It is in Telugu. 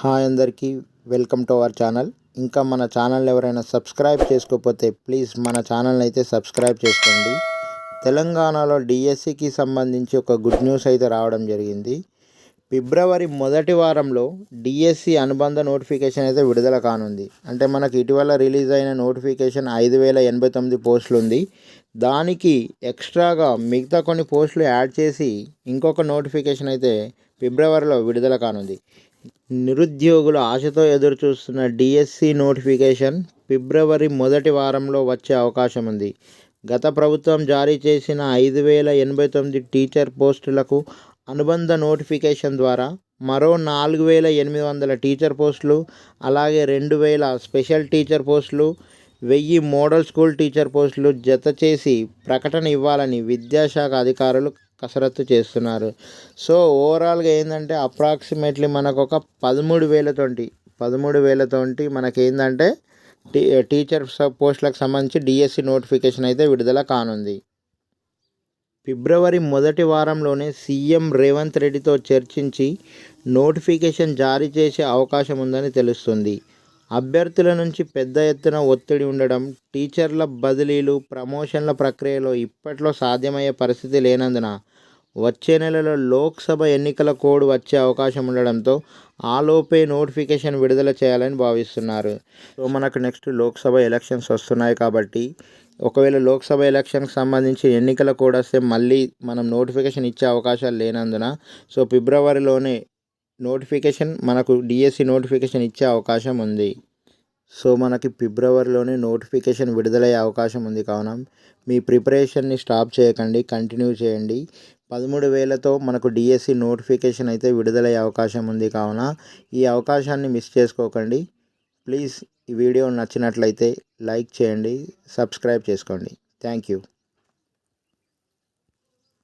హాయ్ అందరికీ వెల్కమ్ టు అవర్ ఛానల్. ఇంకా మన ఛానల్ ఎవరైనా సబ్స్క్రైబ్ చేసుకోకపోతే ప్లీజ్ మన ఛానల్ అయితే సబ్స్క్రైబ్ చేసుకోండి. తెలంగాణలో డిఎస్సికి సంబంధించి ఒక గుడ్ న్యూస్ అయితే రావడం జరిగింది. ఫిబ్రవరి మొదటి వారంలో డిఎస్సి అనుబంధ నోటిఫికేషన్ అయితే విడుదల కానుంది. అంటే మనకి ఇటీవల రిలీజ్ అయిన నోటిఫికేషన్ ఐదు వేల ఎనభై తొమ్మిది పోస్టులు ఉంది. దానికి ఎక్స్ట్రాగా మిగతా కొన్ని పోస్టులు యాడ్ చేసి ఇంకొక నోటిఫికేషన్ అయితే ఫిబ్రవరిలో విడుదల కానుంది. నిరుద్యోగులు ఆశతో ఎదురు చూస్తున్న డిఎస్సి నోటిఫికేషన్ ఫిబ్రవరి మొదటి వారంలో వచ్చే అవకాశం ఉంది గత ప్రభుత్వం జారీ చేసిన ఐదు వేల ఎనభై తొమ్మిది టీచర్ పోస్టులకు అనుబంధ నోటిఫికేషన్ ద్వారా మరో నాలుగు వేల ఎనిమిది వందల టీచర్ పోస్టులు అలాగే రెండు వేల స్పెషల్ టీచర్ పోస్టులు వెయ్యి మోడల్ స్కూల్ టీచర్ పోస్టులు జత చేసి ప్రకటన ఇవ్వాలని విద్యాశాఖ అధికారులు కసరత్తు చేస్తున్నారు. సో ఓవరాల్గా ఏంటంటే అప్రాక్సిమేట్లీ మనకు ఒక పదమూడు వేలతోటి పదమూడు వేలతోటి మనకి ఏంటంటే టీ టీచర్ పోస్టులకు సంబంధించి డిఎస్సి నోటిఫికేషన్ అయితే విడుదల కానుంది. ఫిబ్రవరి మొదటి వారంలోనే సీఎం రేవంత్ రెడ్డితో చర్చించి నోటిఫికేషన్ జారీ చేసే అవకాశం ఉందని తెలుస్తుంది. అభ్యర్థుల నుంచి పెద్ద ఎత్తున ఒత్తిడి ఉండడం టీచర్ల బదిలీలు ప్రమోషన్ల ప్రక్రియలో ఇప్పట్లో సాధ్యమయ్యే పరిస్థితి లేనందున వచ్చే నెలలో లోక్సభ ఎన్నికల కోడ్ వచ్చే అవకాశం ఉండడంతో ఆలోపే నోటిఫికేషన్ విడుదల చేయాలని భావిస్తున్నారు. సో మనకు నెక్స్ట్ లోక్సభ ఎలక్షన్స్ వస్తున్నాయి కాబట్టి ఒకవేళ లోక్సభ ఎలక్షన్కి సంబంధించి ఎన్నికల కోడ్ వస్తే మళ్ళీ మనం నోటిఫికేషన్ ఇచ్చే అవకాశాలు లేనందున సో ఫిబ్రవరిలోనే నోటిఫికేషన్ మనకు డిఎస్సి నోటిఫికేషన్ ఇచ్చే అవకాశం ఉంది. సో మనకి ఫిబ్రవరిలోనే నోటిఫికేషన్ విడుదలయ్యే అవకాశం ఉంది కావున మీ ప్రిపరేషన్ని స్టాప్ చేయకండి కంటిన్యూ చేయండి. పదమూడు వేలతో మనకు డిఎస్సి నోటిఫికేషన్ అయితే విడుదలయ్యే అవకాశం ఉంది కావున ఈ అవకాశాన్ని మిస్ చేసుకోకండి. ప్లీజ్ ఈ వీడియో నచ్చినట్లయితే లైక్ చేయండి సబ్స్క్రైబ్ చేసుకోండి. Thank you.